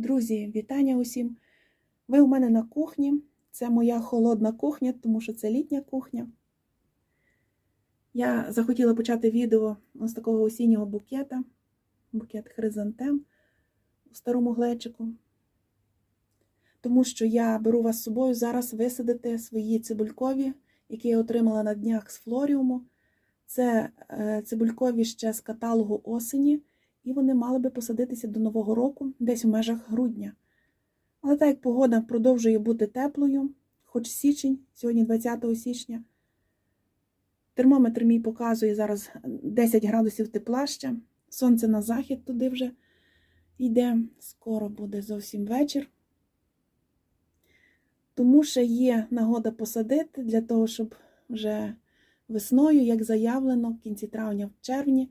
Друзі, вітання усім! Ви у мене на кухні. Це моя холодна кухня, тому що це літня кухня. Я захотіла почати відео з такого осіннього букета, букет хризантем у старому глечику. Тому що я беру вас з собою зараз висадити свої цибулькові, які я отримала на днях з флоріуму. Це е, цибулькові ще з каталогу осені, і вони мали би посадитися до Нового року, десь в межах грудня. Але так як погода продовжує бути теплою, хоч січень, сьогодні 20 січня, термометр мій показує зараз 10 градусів тепла ще, сонце на захід туди вже йде, скоро буде зовсім вечір. Тому ще є нагода посадити для того, щоб вже весною, як заявлено, в кінці травня, в червні,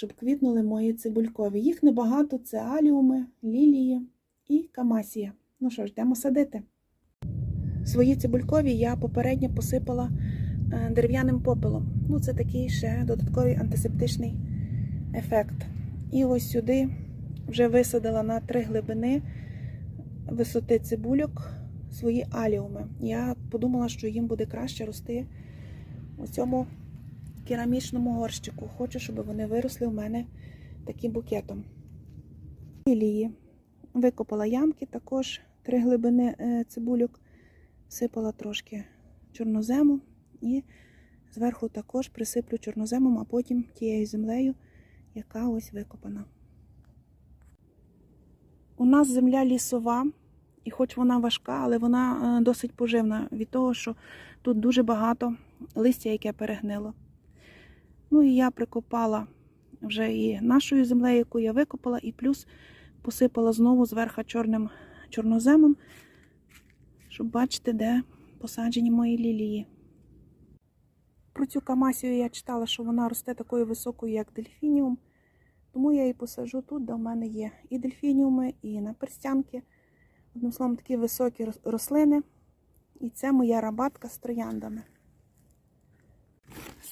щоб квітнули мої цибулькові. Їх небагато це аліуми, лілії і камасія. Ну що ж, йдемо садити. Свої цибулькові я попередньо посипала е, дерев'яним попелом. Ну, це такий ще додатковий антисептичний ефект. І ось сюди вже висадила на три глибини висоти цибульок свої аліуми. Я подумала, що їм буде краще рости у цьому керамічному горщику. Хочу, щоб вони виросли у мене таким букетом. Лілії. Викопала ямки, також три глибини е, цибульок, сипала трошки чорнозему і зверху також присиплю чорноземом, а потім тією землею, яка ось викопана. У нас земля лісова, і хоч вона важка, але вона е, досить поживна від того, що тут дуже багато листя, яке перегнило. Ну і я прикопала вже і нашою землею, яку я викопала, і плюс посипала знову зверху чорним чорноземом, щоб бачити, де посаджені мої лілії. Про цю камасію я читала, що вона росте такою високою, як дельфініум. Тому я її посаджу тут, де в мене є і дельфініуми, і наперстянки. Одним словом, такі високі рослини. І це моя рабатка з трояндами.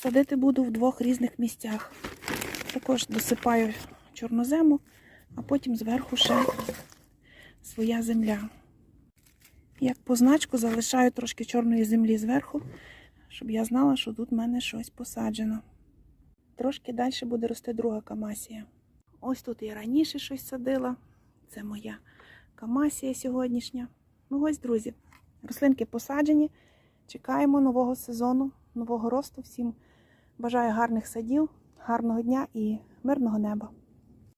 Садити буду в двох різних місцях. Також досипаю чорнозему, а потім зверху ще своя земля. Як позначку залишаю трошки чорної землі зверху, щоб я знала, що тут в мене щось посаджено. Трошки далі буде рости друга камасія. Ось тут я раніше щось садила. Це моя камасія сьогоднішня. Ну ось, друзі, рослинки посаджені. Чекаємо нового сезону, нового росту. Всім бажаю гарних садів, гарного дня і мирного неба.